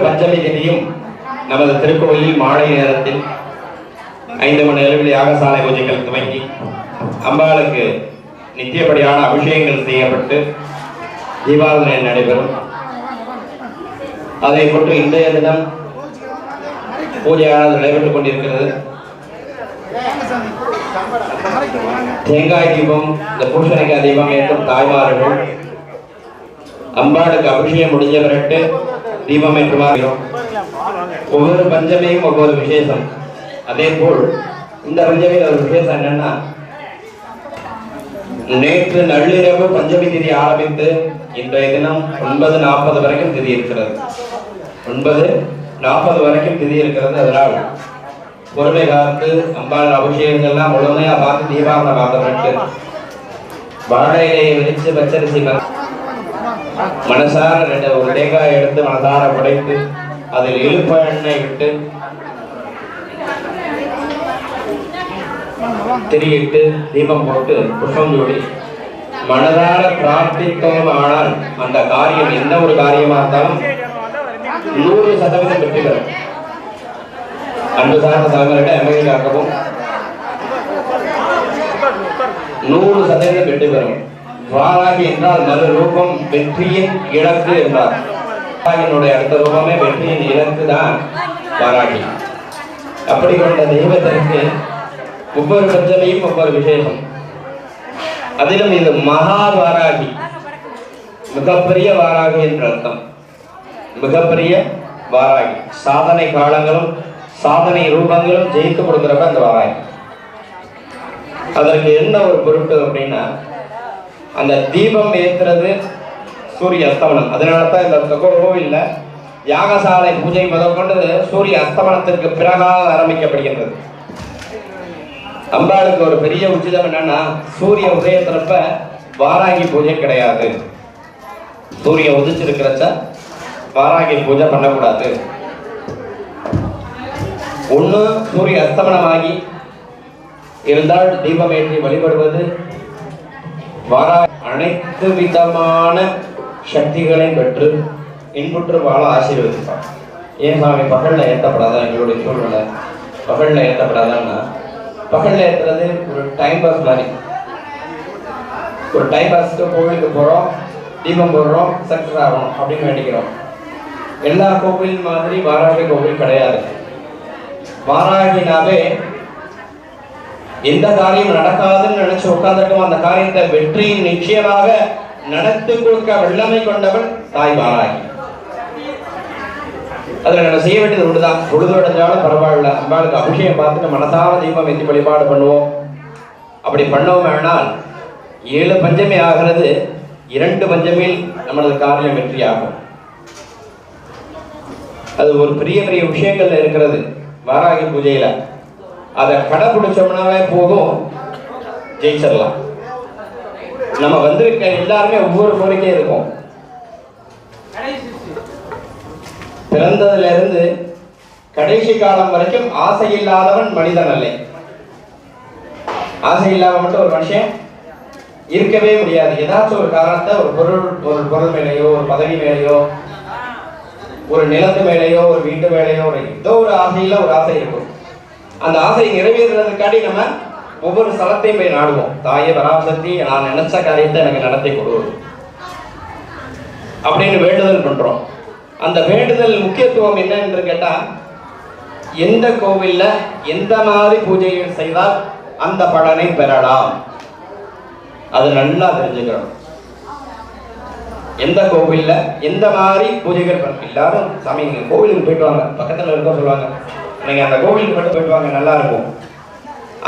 பஞ்சமி திதியும் நமது திருக்கோயிலில் மாலை நேரத்தில் ஐந்து மணி அளவில் யாகசாலை பூஜைகள் துவங்கி அம்பாளுக்கு நித்தியப்படியான அபிஷேகங்கள் செய்யப்பட்டு தீபாவளி நடைபெறும். அதை போட்டு இன்றைய தினம் பூஜையானது நடைபெற்றுக் கொண்டிருக்கிறது. தேங்காய் தீபம் இந்த பூசணிக்காய் தீபம் ஏற்றும் தாய்மார்கள் அம்பாளுக்கு அபிஷேகம் முடிஞ்ச பிறகு தீபம் ஏற்றுமாறு ஒவ்வொரு பஞ்சமியும் ஒவ்வொரு விசேஷம். அதே போல் இந்த பஞ்சமியில் ஒரு விசேஷம் என்னன்னா நேற்று நள்ளிரவு பஞ்சமி திதி ஆரம்பித்து இன்றைய தினம் ஒன்பது நாற்பது வரைக்கும் திதி இருக்கிறது. ஒன்பது நாற்பது வரைக்கும் திதி இருக்கிறது அதனால் பொறுமை காத்து அம்பாள் அபிஷேகங்கள்லாம் முழுமையா பார்த்து தீபாவளி பார்த்த பிறகு வாழை இலையை விரிச்சு பச்சரிசி மனசார ரெண்டு ஒரு தேங்காய் எடுத்து மனசார படைத்து அதில் இழுப்ப எண்ணெய் விட்டு திரியிட்டு தீபம் போட்டு புஷ்பம் ஜோடி. மனதார பிரார்த்தித்தோம் ஆனால் அந்த காரியம் எந்த ஒரு காரியமா இருந்தாலும் நூறு சதவீதம் வெற்றி பெறும். அன்பு சார்ந்த தலைவர்கிட்ட அமைதியாகவும் நூறு சதவீதம் வெற்றி பெறும். வாராகி என்றால் மறு ரூபம் வெற்றியின் இலக்கு என்றார். வாராகியினுடைய அடுத்த ரூபமே வெற்றியின் இலக்கு தான் வாராகி அப்படி கொண்ட தெய்வத்திற்கு ஒவ்வொரு பஞ்சமையும் ஒவ்வொரு விசேஷம். அதிலும் இது மகா வாராகி. மிகப்பெரிய வாராகி என்ற அர்த்தம். மிகப்பெரிய வாராகி. சாதனை காலங்களும் சாதனை ரூபங்களும் ஜெயித்து கொடுக்கிறப்ப அந்த வாராகி. அதற்கு என்ன ஒரு பொருட்டு அப்படின்னா அந்த தீபம் ஏத்துறது சூரிய அஸ்தமனம். அதனால தான் இந்த இல்லை யாகசாலை பூஜை முதற்கொண்டு சூரிய அஸ்தமனத்திற்கு பிறகாக ஆரம்பிக்கப்படுகின்றது. அம்பாளுக்கு ஒரு பெரிய உச்சிதம் என்னன்னா சூரிய உதயத்திறப்ப வாராகி பூஜை கிடையாது. சூரிய உதிச்சிருக்கிறச்ச வாராகி பூஜை பண்ணக்கூடாது. ஒன்று சூரிய அஸ்தமனமாகி இருந்தால் தீபம் ஏற்றி வழிபடுவது வாரா அனைத்து விதமான சக்திகளை பெற்று இன்புற்று வாழ ஆசீர்வதிப்பார். ஏன் சாமி பகலில் ஏற்றப்படாதான் எங்களுடைய சூழ்நிலை. பகலில் ஏற்றப்படாதான்னா பகலில் ஏற்றுறது ஒரு டைம் பாஸ் மாதிரி. ஒரு டைம் பாஸ்க்கு கோவிலுக்கு போறோம் தீபம் போடுறோம் சக்ஸஸ் ஆகணும் அப்படின்னு வேண்டிக்கிறோம். எல்லா கோவில் மாதிரி வாராகி கோவில் கிடையாது. வாராகினாவே எந்த காரியம் நடக்காதுன்னு நினைச்சு உட்கார்ந்துட்டோம் அந்த காரியத்தை வெற்றியின் நிச்சயமாக நடத்து கொடுக்க வல்லமை கொண்டவள் தாய் வாராகி அதுல நம்ம செய்ய வேண்டியது ஒன்றுதான் பொழுது அடைஞ்சாலும் பரவாயில்ல. அம்பாளுக்கு அபிஷேகம் பார்த்துட்டு மனசார தெய்வம் வைத்து வழிபாடு பண்ணுவோம். அப்படி பண்ணோம் ஆனால் ஏழு பஞ்சமே ஆகிறது இரண்டு பஞ்சமில் நம்மளது காரியம் வெற்றி ஆகும் அது ஒரு பெரிய பெரிய விஷயங்கள்ல இருக்கிறது. வாராகி பூஜையில. அதை கடைபிடிச்சோம்னாவே போதும். ஜெயிச்சிடலாம். நம்ம வந்திருக்க எல்லாருமே ஒவ்வொரு கோரிக்கையும் இருக்கும். பிறந்ததிலிருந்து கடைசி காலம் வரைக்கும் ஆசை இல்லாதவன் மனிதன் அல்ல. ஆசை இல்லாம மட்டும் ஒரு மனுஷன் இருக்கவே முடியாது. ஏதாச்சும் ஒரு காரணத்தை ஒரு பொருள் ஒரு பொருள் மேலேயோ ஒரு பதவி மேலேயோ ஒரு நிலத்து மேலேயோ ஒரு வீட்டு மேலேயோ ஒரு ஏதோ ஒரு ஆசையில ஒரு ஆசை இருக்கும். அந்த ஆசை நிறைவேறுறதுக்காண்டி நம்ம ஒவ்வொரு ஸ்தலத்தையும் போய் நாடுவோம். தாயை பராசக்தி நான் நினைச்ச காரியத்தை எனக்கு நடத்தி கொடு. அப்படின்னு வேண்டுதல் பண்றோம். அந்த வேண்டுதல் முக்கியத்துவம் என்ன என்று கேட்டா எந்த கோவில்ல எந்த மாதிரி பூஜைகள் செய்தால் அந்த பலனை பெறலாம்? அது நல்லா தெரிஞ்சுக்கணும். எந்த கோவில்ல எந்த மாதிரி பூஜைகள் எல்லாரும் சாமி கோவிலுக்கு போயிட்டு வாங்க. பக்கத்துல இருக்க சொல்லுவாங்க நீங்கள் அந்த கோவிலுக்கு மட்டும் போயிட்டு வாங்க நல்லா இருக்கும்.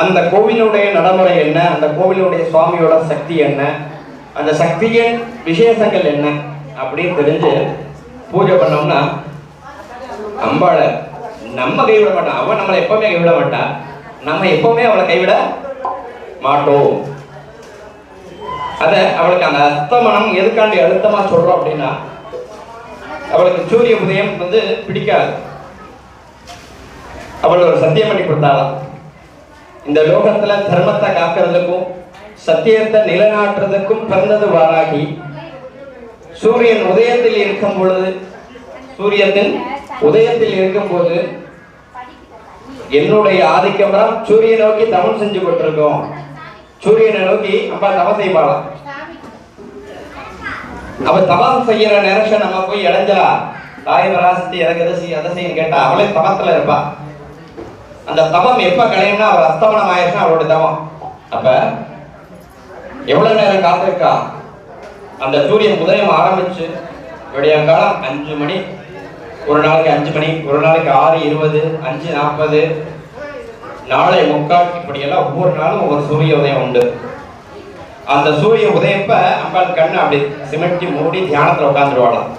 அந்த கோவிலுடைய நடைமுறை என்ன? அந்த கோவிலுடைய சுவாமியோட சக்தி என்ன? அந்த சக்தியின் விசேஷங்கள் என்ன? அப்படின்னு தெரிஞ்சு பூஜை பண்ணோம்னா அம்பாளை நம்ம கைவிட மாட்டான் அவன் நம்மளை எப்பவுமே கைவிட மாட்டான் நம்ம எப்பவுமே அவளை கைவிட மாட்டோம். அத அவளுக்கு அந்த அஸ்தமனம் எதுக்காண்டி அழுத்தமா சொல்றோம் அப்படின்னா அவளுக்கு சூரிய உதயம் வந்து பிடிக்காது. அவள் ஒரு சத்தியம் பண்ணி கொடுத்தாளாம். இந்த லோகத்துல தர்மத்தை காக்கிறதுக்கும் சத்தியத்தை நிலைநாட்டுறதுக்கும் பிறந்தது வாராகி சூரியன் உதயத்தில் இருக்கும் பொழுது சூரியத்தின் உதயத்தில் இருக்கும் போது என்னுடைய ஆதிக்கம் சூரியனை நோக்கி தவம் செஞ்சு கொண்டிருக்கோம். சூரியனை நோக்கி அப்பா தவம் செய்வாளாம். அவ தவம் செய்யற நேரத்தை நம்ம போய் இடைஞ்சலா தாய் பராசக்தி எனக்கு எதை செய்ய அதை செய்யன்னு கேட்டா அவளே தவத்துல இருப்பா. அந்த தவம் எப்ப கலையும்னா அவர் அஸ்தமனம் ஆயிடுச்சுன்னா அவரோட தவம். அப்ப எவ்வளவு நேரம் காத்திருக்கா? அந்த சூரியன் உதயம் ஆரம்பிச்சு விடிய காலம் அஞ்சு மணி ஒரு நாளைக்கு அஞ்சு மணி ஒரு நாளைக்கு ஆறு இருபது அஞ்சு நாற்பது நாளை முக்கால் இப்படியெல்லாம் ஒவ்வொரு நாளும் ஒவ்வொரு சூரிய உதயம் உண்டு. அந்த சூரிய உதயப்ப அம்பாள் கண்ணு அப்படி சிமெண்டி மூடி தியானத்துல உட்காந்துருவாளாம்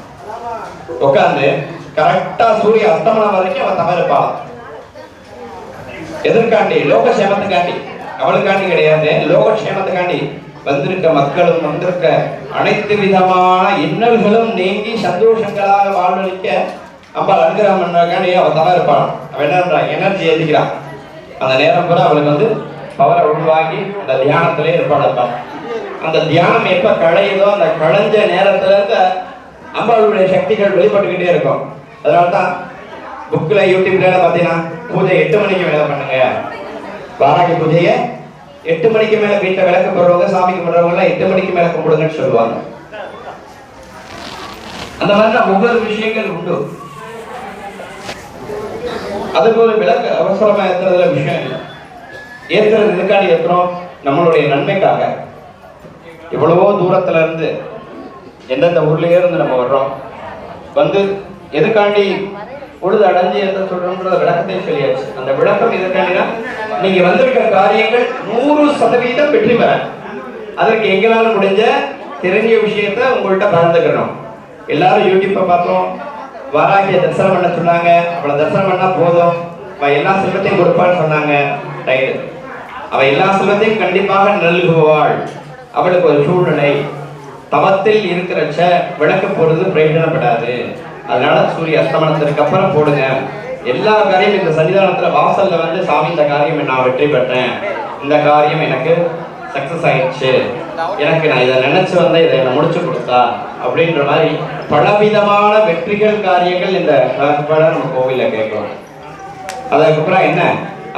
உட்காந்து கரெக்டா சூரிய அஸ்தமனம் வரைக்கும் அவன் தவறு இருப்பாளாம் எதற்காண்டி? லோகக்ஷேமத்துக்காண்டி. அவளுக்காண்டி கிடையாது. லோகக்ஷேமத்துக்காண்டி வந்திருக்க மக்களும் வந்திருக்க அனைத்து விதமான இன்னல்களும் நீங்கி சந்தோஷங்களாக வாழ்வழிக்க அம்பாள் அனுகிரகம் பண்ணக்காண்டி அவள் தான் இருப்பாள் அவன் என்ன எனர்ஜி ஏற்றிக்கிறான் அந்த நேரம் கூட அவளுக்கு வந்து பவரை உள்வாங்கி அந்த தியானத்திலே இருப்பாள் இருப்பாள் அந்த தியானம் எப்ப களையுதோ அந்த களைஞ்ச நேரத்துல இருந்து அம்பாளுடைய சக்திகள் வெளிப்பட்டுக்கிட்டே இருக்கும். அதனால தான் புக்கில் யூடியூப்ல பார்த்தீங்கன்னா பூஜை எட்டு மணிக்கு மேலே பண்ணுங்க. வாராகி பூஜையை எட்டு மணிக்கு மேலே வீட்டை விளக்கு போடுறவங்க சாமிக்கு போடுறவங்கலாம் எட்டு மணிக்கு மேலே கும்பிடுங்கன்னு சொல்லுவாங்க. அந்த மாதிரி ஒவ்வொரு விஷயங்கள் உண்டு. அதுக்கு ஒரு விளக்கு அவசரமா ஏத்துறதுல விஷயம் இல்லை. ஏத்துறது இதுக்காண்டி ஏற்றுறோம் நம்மளுடைய நன்மைக்காக. எவ்வளவோ தூரத்துல இருந்து எந்தெந்த ஊர்லயே இருந்து நம்ம வர்றோம் வந்து எதுக்காண்டி பொழுது அடைஞ்சு எந்த சொல்றோம்ன்ற விளக்கத்தை சொல்லியாச்சு. அந்த விளக்கம் இதற்கான நீங்க வந்திருக்க காரியங்கள் நூறு சதவீதம் வெற்றி பெற. அதற்கு எங்களால முடிஞ்ச தெரிஞ்ச விஷயத்த உங்கள்கிட்ட பகிர்ந்துக்கிறோம் எல்லாரும் யூடியூப்பை பார்த்தோம் வாராகிய தரிசனம் பண்ண சொன்னாங்க. அவளை தரிசனம் பண்ணா போதும். அவள் எல்லா செல்வத்தையும் கொடுப்பான்னு சொன்னாங்க. ரைட்டு அவள் எல்லா செல்வத்தையும் கண்டிப்பாக நல்குவாள். அவளுக்கு ஒரு சூழ்நிலை. தவத்தில் இருக்கிறச்ச விளக்கு போறது பிரயோஜனப்படாது. அதனால சூரிய அஸ்தமனத்திற்கு அப்புறம் போடுங்க. எல்லா காரியம் இந்த சன்னிதானத்துல வாசல்ல வந்து சாமி இந்த காரியம் நான் வெற்றி பெற்றேன். இந்த காரியம் எனக்கு சக்சஸ் ஆயிடுச்சு. எனக்கு நான் இதை நினைச்சு வந்தேன் இதை என்ன முடிச்சு கொடுத்தா அப்படின்ற மாதிரி பலவிதமான வெற்றிகள் காரியங்கள் இந்த நம்ம கோவில கேட்கிறோம். அதுக்கப்புறம் என்ன?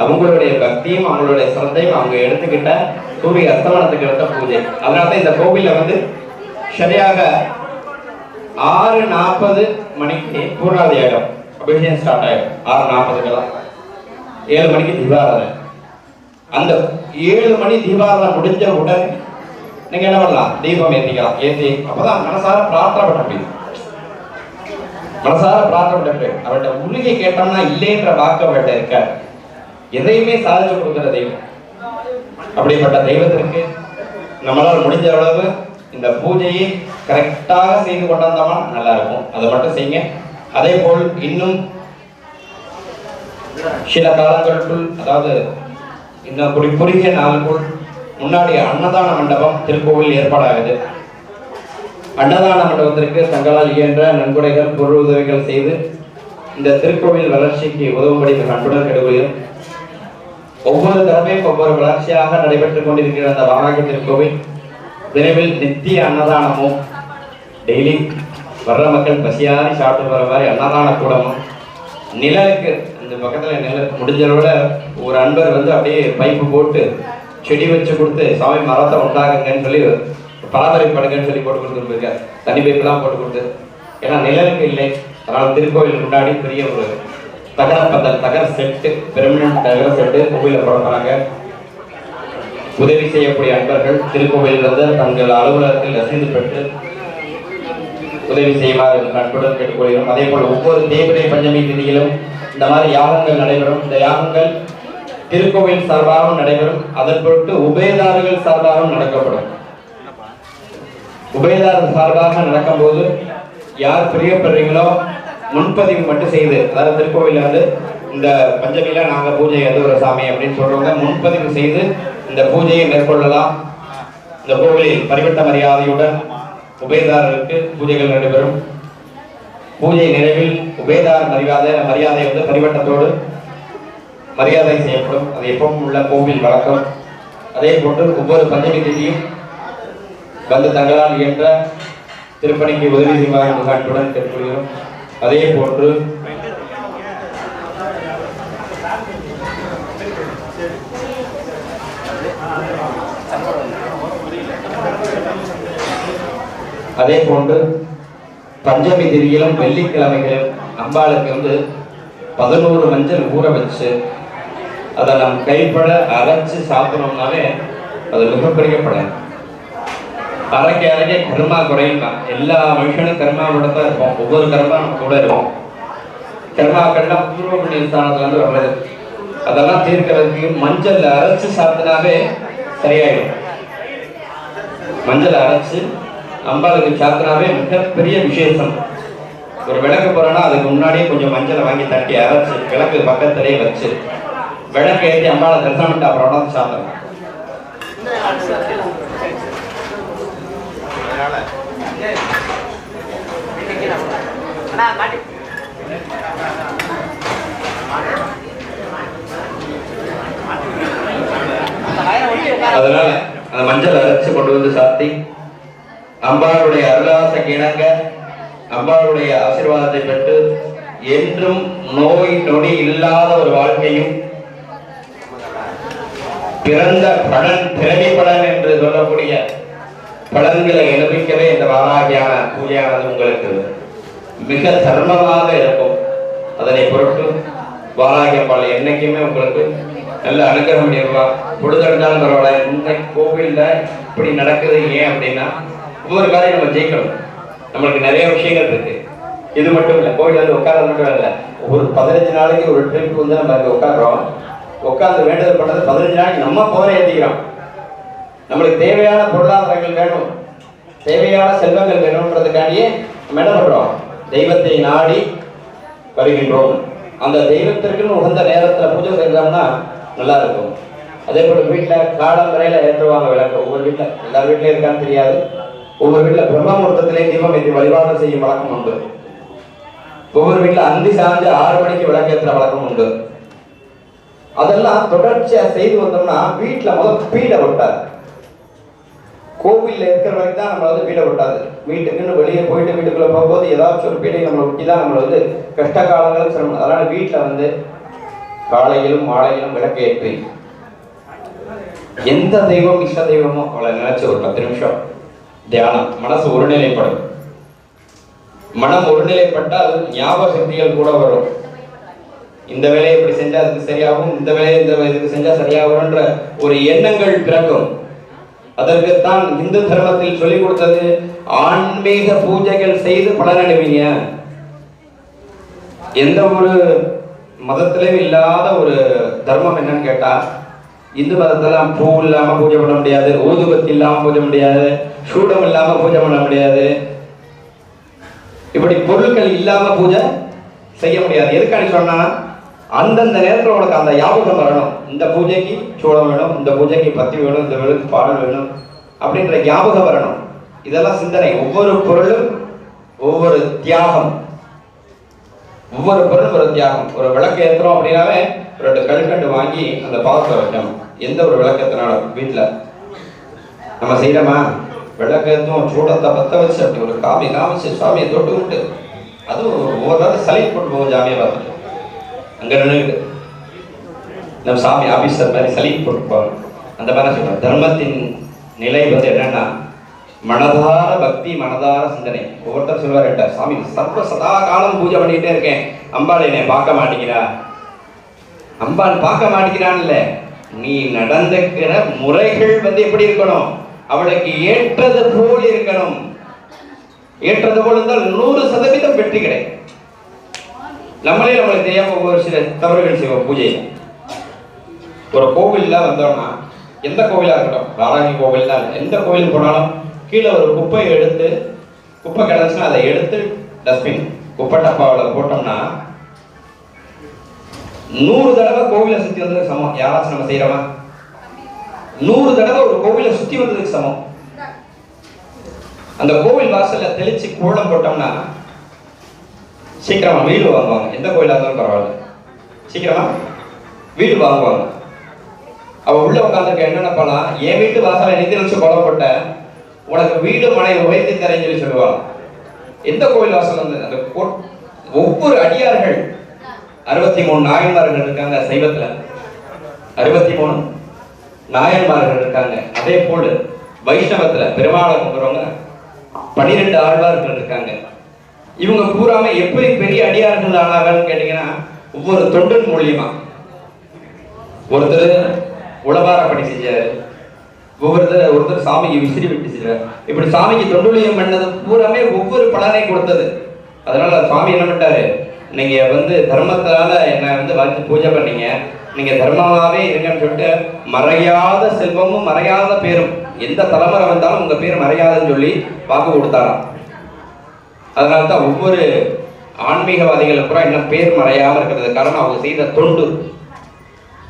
அவங்களுடைய பக்தியும் அவங்களுடைய சிரத்தையும் அவங்க எடுத்துக்கிட்ட சூரிய அஸ்தமனத்துக்கு எடுத்த பூஜை. அதனால தான் இந்த கோவில்ல வந்து சரியாக ஆறு நாற்பது மணிக்கு பூர்ணாதி ஆயிடும் அபிஷேகம் ஸ்டார்ட் ஆகிடும் ஆறு நாற்பதுக்கெல்லாம். ஏழு மணிக்கு தீபாராதனை. அந்த ஏழு மணி தீபாராதனை முடிஞ்ச உடனே நீங்கள் என்ன பண்ணலாம்? தீபம் ஏத்திக்கலாம். ஏத்தி அப்பதான் மனசார பிரார்த்தனை பண்ண முடியும். மனசார பிரார்த்தனை பண்ண முடியும். அவர்கிட்ட உருகி கேட்டோம்னா இல்லைன்ற வாக்கு அவர்கிட்ட இருக்க எதையுமே சாதிச்சு கொடுக்குற தெய்வம். அப்படிப்பட்ட தெய்வத்திற்கு நம்மளால் முடிஞ்ச அளவு இந்த பூஜையை கரெக்டாக செய்து கொண்டாந்தோம்னா நல்லா இருக்கும் அதை மட்டும் செய்யுங்க. அதே போல் இன்னும் சில காலங்களுக்குள் அதாவது இன்னும் குறி குறுகிய நாளுக்குள் முன்னாடி அன்னதான மண்டபம் திருக்கோவில் ஏற்பாடாகுது. அன்னதான மண்டபத்திற்கு தங்களால் இயன்ற நன்கொடைகள் பொருள் உதவிகள் செய்து இந்த திருக்கோவில் வளர்ச்சிக்கு உதவும்படி அன்புடன் கெடுகிறோம் ஒவ்வொரு தரப்பையும் ஒவ்வொரு வளர்ச்சியாக நடைபெற்றுக் கொண்டிருக்கிற அந்த வாராகி திருக்கோவில் விரைவில் நித்திய அன்னதானமும் டெய்லி வர்ற மக்கள் பசியாரி சாப்பிட்டு வர மாதிரி அன்னதான கூடமும் நிழலுக்கு இந்த பக்கத்தில் நிழல் முடிஞ்ச ஒரு அன்பர் வந்து அப்படியே பைப்பு போட்டு செடி வச்சு கொடுத்து சாமி மரத்தை உண்டாகுங்கன்னு சொல்லி பராமரிப்படுங்கன்னு சொல்லி போட்டு கொடுத்துருக்காரு தனி பைப்பெல்லாம் போட்டு கொடுத்து. ஏன்னா நிழலுக்கு இல்லை. அதனால் திருக்கோவில் முன்னாடி பெரிய ஒரு தகர பந்தல் தகர செட்டு பெர்மனன்ட் தகர செட்டு கோவிலில் போடுறாங்க உதவி செய்யக்கூடிய அன்பர்கள் திருக்கோவிலிருந்து தங்கள் அலுவலகத்தில் ரசீது பெற்று உதவி செய்யுமாறு நட்புடன் கேட்டுக்கொள்கிறோம். அதே போல் ஒவ்வொரு தேவிரை பஞ்சமி திதியிலும் இந்த மாதிரி யாகங்கள் நடைபெறும். இந்த யாகங்கள் திருக்கோவில் சார்பாகவும் நடைபெறும். அதன் பொருட்டு உபயதாரர்கள் சார்பாகவும் நடக்கப்படும். உபயதாரர் சார்பாக நடக்கும்போது யார் பிரியப்படுறீங்களோ முன்பதிவு மட்டும் செய்து அதாவது திருக்கோவில்ல வந்து இந்த பஞ்சமியில நாங்கள் பூஜை எதுவுற சாமி அப்படின்னு சொல்றவங்க முன்பதிவு செய்து இந்த பூஜையை மேற்கொள்ளலாம். இந்த கோவிலில் பரிவட்ட மரியாதையுடன் உபயதாரருக்கு பூஜைகள் நடைபெறும். பூஜை நிறைவில் உபயதார மரியாதை மரியாதை வந்து பரிவட்டத்தோடு மரியாதை செய்யப்படும். அது எப்பவும் உள்ள கோவில் வழக்கம். அதே போன்று ஒவ்வொரு பஞ்சமி தேதியும் வந்து தங்களால் இயன்ற திருப்பணிக்கு உதவி செய்வார்கள் மிக அன்புடன் கேட்டுக்கொள்கிறோம். அதே போன்று அதே போன்று பஞ்சமி திதியிலும் வெள்ளிக்கிழமைகளும் அம்பாளுக்கு வந்து பதினோரு மஞ்சள் ஊற வச்சு அதை நம் கைப்பட அரைச்சு சாப்பிட்றோம்னாலே அது மிகப்பெரிய அரைக்க அரைக்க கர்மா குறையும். தான் எல்லா மனுஷனும் கர்மாவோட தான் இருப்போம். ஒவ்வொரு கர்மா நம்ம கூட இருப்போம். கர்மாக்கள்லாம் பூர்வ புண்ணிய ஸ்தானத்துல இருந்து வர்றது. அதெல்லாம் தீர்க்கிறதுக்கு மஞ்சள் அரைச்சு சாப்பிட்டனாவே சரியாயிடும். மஞ்சள் அரைச்சு அம்பாளுக்கு சாத்திராவே மிகப்பெரிய விசேஷம். ஒரு விளக்கு போறோம்னா அதுக்கு முன்னாடியே கொஞ்சம் மஞ்சளை வாங்கி தட்டி அரைச்சு விளக்கு பக்கத்திலேயே வச்சு விளக்கு ஏற்றி அம்பாளை தரிசனம் பண்ணிட்டு அப்புறம் உடனே சாப்பிடணும். அதனால அந்த மஞ்சள் அரைச்சு கொண்டு வந்து சாத்தி அம்பாளுடைய அருளாசை கிணங்க அம்பாளுடைய ஆசீர்வாதத்தை பெற்று என்றும் நோய் நொடி இல்லாத ஒரு வாழ்க்கையும் பிறந்த பலன் பிறவி பலன் என்று சொல்லக்கூடிய பலன்களை அனுபவிக்கவே இந்த வாராகியான பூஜையானது உங்களுக்கு மிக தர்மமாக இருக்கும். அதனை பொருட்டு வாராகியம்பாள் என்னைக்குமே உங்களுக்கு நல்ல அனுகிரகம் பண்ணிடுவா பொழுதடைஞ்சாலும் பரவாயில்ல. இந்த கோவில்ல இப்படி நடக்குது ஏன் அப்படின்னா ஒவ்வொரு காரியம் நம்ம ஜெயிக்கணும். நம்மளுக்கு நிறைய விஷயங்கள் இருக்கு. இது மட்டும் இல்லை கோவில் வந்து உட்கார்றது மட்டும் இல்லை. ஒரு பதினஞ்சு நாளைக்கு ஒரு ட்ரிப் வந்து நம்ம அங்கே உட்காடுறோம் உட்காந்து வேண்டுதல் பண்ணது பதினஞ்சு நாளைக்கு நம்ம போதை ஏற்றிக்கிறோம் நம்மளுக்கு தேவையான பொருளாதாரங்கள் வேணும். தேவையான செல்வங்கள் வேணும்ன்றதுக்காண்டியே நம்ம என்ன பண்றோம்? தெய்வத்தை நாடி வருகின்றோம். அந்த தெய்வத்திற்குன்னு உகந்த நேரத்தில் பூஜை செய்தோம்னா நல்லா இருக்கும். அதே போல் வீட்டில் காலம் ஏற்றுவாங்க விளக்கு. ஒவ்வொரு வீட்டில் எல்லார் வீட்லேயும் இருக்கான்னு தெரியாது. ஒவ்வொரு வீட்டில் பிரம்ம முகூர்த்தத்திலே தீபம் ஏற்றி வழிபாடு செய்யும் வழக்கம் உண்டு. ஒவ்வொரு வீட்டில் அந்தி சாஞ்சு ஆறு மணிக்கு விளக்கேற்ற வழக்கம் உண்டு. அதெல்லாம் தொடர்ச்சியா செய்து வந்தோம்னா வீட்டுல முதல் பீடை ஒட்டாது. கோவிலில் இருக்கிற வரைக்கும் தான் நம்மளை வந்து பீடை விட்டாது வீட்டுக்குன்னு வெளியே போயிட்டு வீட்டுக்குள்ள போகும்போது ஏதாச்சும் ஒரு பீடை நம்மளை ஒட்டி தான் நம்மளை வந்து கஷ்ட காலங்கள் சிரமம். அதனால வீட்டில் வந்து காலையிலும் மாலையிலும் விளக்கேற்றி எந்த தெய்வம் இஷ்ட தெய்வமோ அவளை நினைச்சு ஒரு பத்து நிமிஷம் தியானம். மனசு ஒருநிலைப்படும். மனம் ஒருநிலைப்பட்டால் ஞாபக சக்திகள் கூட வரும். இந்த வேலையை இப்படி செஞ்சா அதுக்கு சரியாகும் இந்த வேலையை இந்த இதுக்கு செஞ்சா சரியாகும்ன்ற ஒரு எண்ணங்கள் பிறக்கும். அதற்குத்தான் இந்து தர்மத்தில் சொல்லிக் கொடுத்தது ஆன்மீக பூஜைகள் செய்து பலனடைவீங்க எந்த ஒரு மதத்திலும் இல்லாத ஒரு தர்மம் என்னன்னு கேட்டா இந்து மதத்தெல்லாம் பூ இல்லாம பூஜை பண்ண முடியாது ஊதுபத்தி இல்லாம பூஜை முடியாது சூடம் இல்லாம பூஜை பண்ண முடியாது. இப்படி பொருட்கள் இல்லாம பூஜை செய்ய முடியாது. எதுக்காண்டி சொன்னா அந்தந்த நேரத்தில் உனக்கு அந்த ஞாபகம் வரணும். இந்த பூஜைக்கு சூடம் வேணும் இந்த பூஜைக்கு பத்தி வேணும் இந்த வேணுக்கு பாடல் வேணும் அப்படின்ற ஞாபகம் வரணும். இதெல்லாம் சிந்தனை. ஒவ்வொரு பொருளும் ஒவ்வொரு தியாகம். ஒவ்வொரு பொருளும் ஒரு தியாகம். ஒரு விளக்கு ஏற்றுறோம் அப்படின்னாவே ஒரு ரெண்டு கழுக்கண்டு வாங்கி அந்த பாத்திரம் வைக்கணும். எந்த ஒரு விளக்கத்தினாலும் வீட்டில் நம்ம செய்யறோமா விளக்கத்தும் சூடத்தை பத்த வச்சு அப்படி ஒரு காமி காமிச்சு சுவாமியை தொட்டு விட்டு அதுவும் ஒவ்வொரு நாள் சளி போட்டு போவோம் ஜாமியை பார்த்துட்டு. அங்கே நின்றுட்டு நம்ம சாமி ஆஃபீஸர் மாதிரி சளி போட்டுப்பாங்க அந்த மாதிரி சொல்றேன் தர்மத்தின் நிலை வந்து என்னன்னா மனதார பக்தி மனதார சிந்தனை. ஒவ்வொருத்தர் சொல்லுவார் கேட்டார் சாமி சர்வ சதா காலம் பூஜை பண்ணிக்கிட்டே இருக்கேன். அம்பாள் என்னை பார்க்க மாட்டேங்கிறா. அம்பாள் பார்க்க மாட்டேங்கிறான்ல. நீ நடந்துக்கிற முறைகள் வந்து எப்படி இருக்கணும்? அவளுக்கு ஏற்றது போல் இருக்கணும். ஏற்றது போல் இருந்தால் நூறு சதவீதம் வெற்றி கிடைக்கும். நம்மளே நம்மளுக்கு தெரியாம ஒரு சில தவறுகள் செய்வோம் பூஜையில். ஒரு கோவில்ல வந்தோம்னா எந்த கோவிலா இருக்கட்டும் ராராணி கோவில் தான் எந்த கோவிலுக்கு போனாலும் கீழே ஒரு குப்பையை எடுத்து குப்பை கிடந்துச்சுன்னா அதை எடுத்து டஸ்ட்பின் குப்பை டப்பாவில் போட்டோம்னா நூறு தடவை கோவிலை சுற்றி வந்ததுக்கு சமம். யாராச்சும் நம்ம செய்யறோமா நூறு தடவை ஒரு கோவிலை சுத்தி வந்ததுக்கு சமம். அந்த கோவில் வாசல்ல தெளிச்சு கோலம் போட்டோம்னா சீக்கிரமா வீடு வாங்குவாங்க. எந்த கோயிலா இருந்தாலும் பரவாயில்ல. சீக்கிரமா வீடு வாங்குவாங்க. அவ உள்ள உட்காந்துருக்க என்னென்ன பண்ணலாம்? என் வீட்டு வாசலை நிதி வச்சு கோலம் போட்ட உனக்கு வீடு மனை உயர்த்தி தரேன்னு சொல்லி சொல்லுவாங்க. எந்த கோவில் வாசல் வந்து அந்த ஒவ்வொரு அடியார்கள். அறுபத்தி மூணு நாயன்மார்கள் இருக்காங்க சைவத்துல. அறுபத்தி மூணு. நாயன்மார்கள் இருக்காங்க. அதே போல வைஷ்ணவத்துல பெருமாளை கும்பிட்றவங்க பன்னிரெண்டு ஆழ்வார்கள் இருக்காங்க. இவங்க கூறாம எப்படி பெரிய அடியார்கள் ஆனாங்கன்னு கேட்டீங்கன்னா ஒவ்வொரு தொண்டன் மூலியமா. ஒருத்தர் உளவார பணி செஞ்சாரு. ஒவ்வொருத்தர் ஒருத்தர் சாமிக்கு விசிறி விட்டு செய்யறாரு இப்படி சாமிக்கு தொண்டுலியம் பண்ணது பூராமே ஒவ்வொரு பலனை கொடுத்தது. அதனால சுவாமி என்ன பண்ணிட்டாரு? நீங்கள் வந்து தர்மத்தால் என்னை வந்து வளர்த்து பூஜை பண்ணீங்க. நீங்கள் தர்மமாகவே இருங்கன்னு சொல்லிட்டு மறையாத செல்வமும் மறையாத பேரும். எந்த தலைமுறை வந்தாலும் உங்கள் பேர் மறையாதுன்னு சொல்லி வாக்கு கொடுத்தாராம். அதனால தான் ஒவ்வொரு ஆன்மீகவாதிகளுக்கு கூட இன்னும் பேர் மறையாமல் இருக்கிறது காரணம் அவங்க செய்த தொண்டு.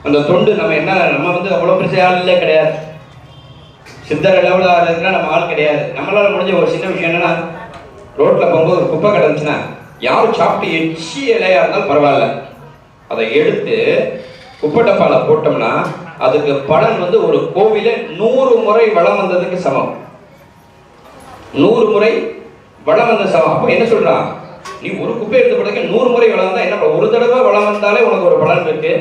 அந்த தொண்டு நம்ம என்ன நம்ம வந்து அவ்வளோ பெரிய ஆள் கிடையாது. சித்தர் அளவில் ஆகிறதுனா நம்ம ஆள் கிடையாது. நம்மளால் முடிஞ்ச ஒரு சின்ன விஷயம் என்னன்னா ரோட்டில் போகும்போது ஒரு குப்பை கிடந்துச்சுன்னா யாரும் சாப்பிட்டு எச்சி இலையா இருந்தாலும் பரவாயில்ல. அதை எடுத்து குப்பை டப்பால போட்டோம்னா அதுக்கு பலன் வந்து ஒரு கோவில நூறு முறை வளம் வந்ததுக்கு சமம். நூறு முறை வளம் வந்த சமம். அப்போ என்ன சொல்றான்? நீ ஒரு குப்பை எடுத்து போட்டதுக்கு நூறு முறை வளம் வந்தால் என்ன ஒரு தடவை வளம் வந்தாலே உனக்கு ஒரு பலன் இருக்கு.